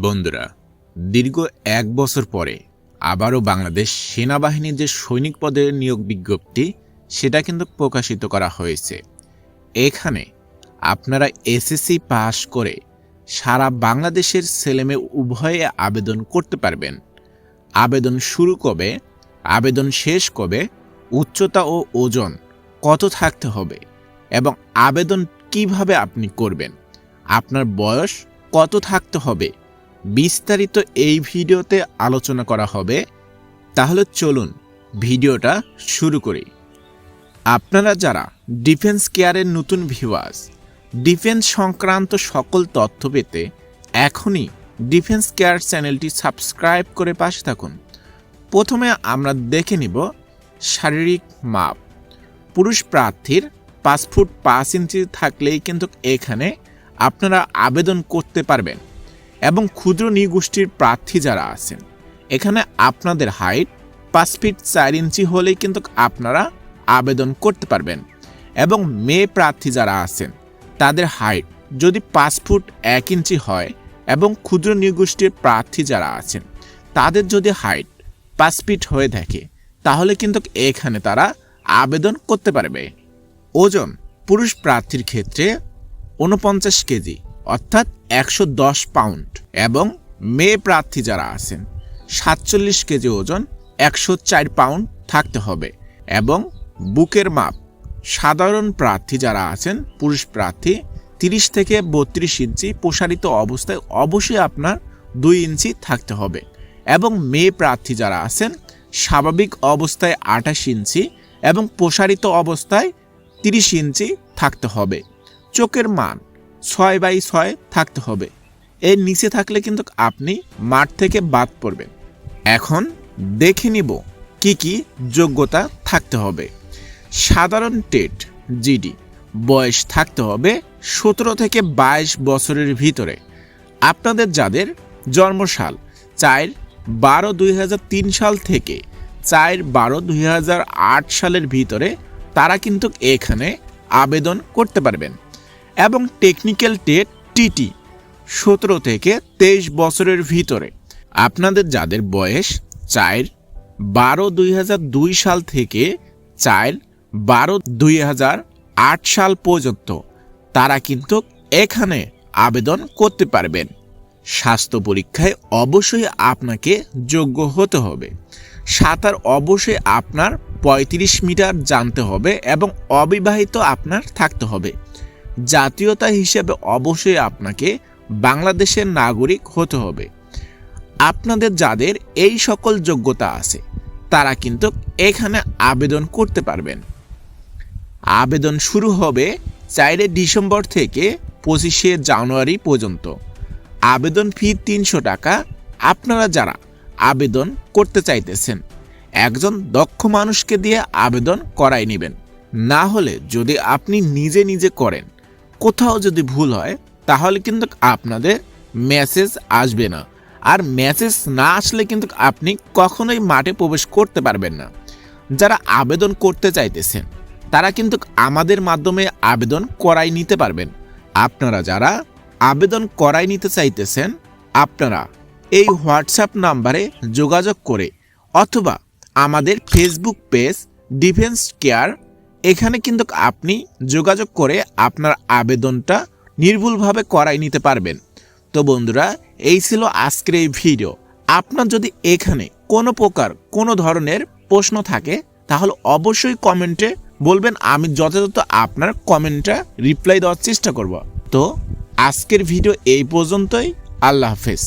বন্ধুরা, দীর্ঘ এক বছর পরে আবারও বাংলাদেশ সেনাবাহিনীর যে সৈনিক পদের নিয়োগ বিজ্ঞপ্তি, সেটা কিন্তু প্রকাশিত করা হয়েছে। এখানে আপনারা এসএসসি পাস করে সারা বাংলাদেশের ছেলেমেয়ে উভয়ে আবেদন করতে পারবেন। আবেদন শুরু কবে, আবেদন শেষ কবে, উচ্চতা ও ওজন কত থাকতে হবে এবং আবেদন কীভাবে আপনি করবেন, আপনার বয়স কত থাকতে হবে বিস্তারিত এই ভিডিওতে আলোচনা করা হবে। তাহলে চলুন ভিডিওটা শুরু করি। আপনারা যারা ডিফেন্স কেয়ারের নতুন ভিউয়ার্স, ডিফেন্স সংক্রান্ত সকল তথ্য পেতে এখনই ডিফেন্স কেয়ার চ্যানেলটি সাবস্ক্রাইব করে পাশে থাকুন। প্রথমে আমরা দেখে নিব শারীরিক মাপ। পুরুষ প্রার্থীর পাঁচ ফুট পাঁচ ইঞ্চি থাকলেই কিন্তু এখানে আপনারা আবেদন করতে পারবেন। এবং ক্ষুদ্র নৃগোষ্ঠীর প্রার্থী যারা আছেন, এখানে আপনাদের হাইট পাঁচ ফিট চার ইঞ্চি হলেই কিন্তু আপনারা আবেদন করতে পারবেন। এবং মেয়ে প্রার্থী যারা আছেন, তাদের হাইট যদি পাঁচ ফুট এক ইঞ্চি হয় এবং ক্ষুদ্র নৃগোষ্ঠীর প্রার্থী যারা আছেন, তাদের যদি হাইট পাঁচ ফিট হয়ে থাকে, তাহলে কিন্তু এখানে তারা আবেদন করতে পারবে। ওজন পুরুষ প্রার্থীর ক্ষেত্রে উনপঞ্চাশ কেজি অর্থাৎ একশো দশ পাউন্ড। এবং মেয়ে প্রার্থী যারা আছেন, সাতচল্লিশ কেজি ওজন, একশো চার পাউন্ড থাকতে হবে। এবং বুকের মাপ, সাধারণ প্রার্থী যারা আছেন, পুরুষ প্রার্থী, তিরিশ থেকে বত্রিশ ইঞ্চি প্রসারিত অবস্থায় অবশ্যই আপনার দুই ইঞ্চি থাকতে হবে। এবং মেয়ে প্রার্থী যারা আছেন, স্বাভাবিক অবস্থায় আঠাশ ইঞ্চি এবং প্রসারিত অবস্থায় তিরিশ ইঞ্চি থাকতে হবে। চোখের মান ছয় বাই ছয় থাকতে হবে। এর নিচে থাকলে কিন্তু আপনি মাঠ থেকে বাদ পড়বেন। এখন দেখে নিব কি কি যোগ্যতা থাকতে হবে। সাধারণ টেট, জিডি, বয়স থাকতে হবে সতেরো থেকে বাইশ বছরের ভিতরে। আপনাদের যাদের জন্মসাল চার বারো দুই সাল থেকে চার বারো দুই সালের ভিতরে, তারা কিন্তু এখানে আবেদন করতে পারবেন। এবং টেকনিক্যাল টেট টিটি সতেরো থেকে তেইশ বছরের ভিতরে। আপনাদের যাদের বয়স চার বারো দুই দুই সাল থেকে চার বারো দুই আট সাল পর্যন্ত, তারা কিন্তু এখানে আবেদন করতে পারবেন। স্বাস্থ্য পরীক্ষায় অবশ্যই আপনাকে যোগ্য হতে হবে। সাঁতার অবশ্যই আপনার ৩৫ মিটার জানতে হবে এবং অবিবাহিত আপনার থাকতে হবে। জাতীয়তা হিসেবে অবশ্যই আপনাকে বাংলাদেশের নাগরিক হতে হবে। আপনাদের যাদের এই সকল যোগ্যতা আছে, তারা কিন্তু এখানে আবেদন করতে পারবেন। আবেদন শুরু হবে চারে ডিসেম্বর থেকে পঁচিশে জানুয়ারি পর্যন্ত। আবেদন ফি তিনশো টাকা। আপনারা যারা আবেদন করতে চাইতেছেন, একজন দক্ষ মানুষকে দিয়ে আবেদন করাই নেবেন। না হলে যদি আপনি নিজে নিজে করেন কোথাও যদি ভুল হয়, তাহলে কিন্তু আপনাদের মেসেজ আসবে না। আর মেসেজ না আসলে কিন্তু আপনি কখনোই মাঠে প্রবেশ করতে পারবেন না। যারা আবেদন করতে চাইতেছেন, তারা কিন্তু আমাদের মাধ্যমে আবেদন করাই নিতে পারবেন। আপনারা যারা আবেদন করাই নিতে চাইতেছেন, আপনারা এই হোয়াটসঅ্যাপ নাম্বারে যোগাযোগ করে অথবা আমাদের ফেসবুক পেজ ডিফেন্স কেয়ার এখানে কিন্তু আপনি যোগাযোগ করে আপনার আবেদনটা নির্ভুলভাবে করাই নিতে পারবেন। তো বন্ধুরা, এই ছিল আজকের এই ভিডিও। আপনার যদি এখানে কোনো প্রকার কোনো ধরনের প্রশ্ন থাকে, তাহলে অবশ্যই কমেন্টে বলবেন, আমি যথাযথ আপনার কমেন্টটা রিপ্লাই দেওয়ার চেষ্টা করব। তো আজকের ভিডিও এই পর্যন্তই। আল্লাহ হাফেজ।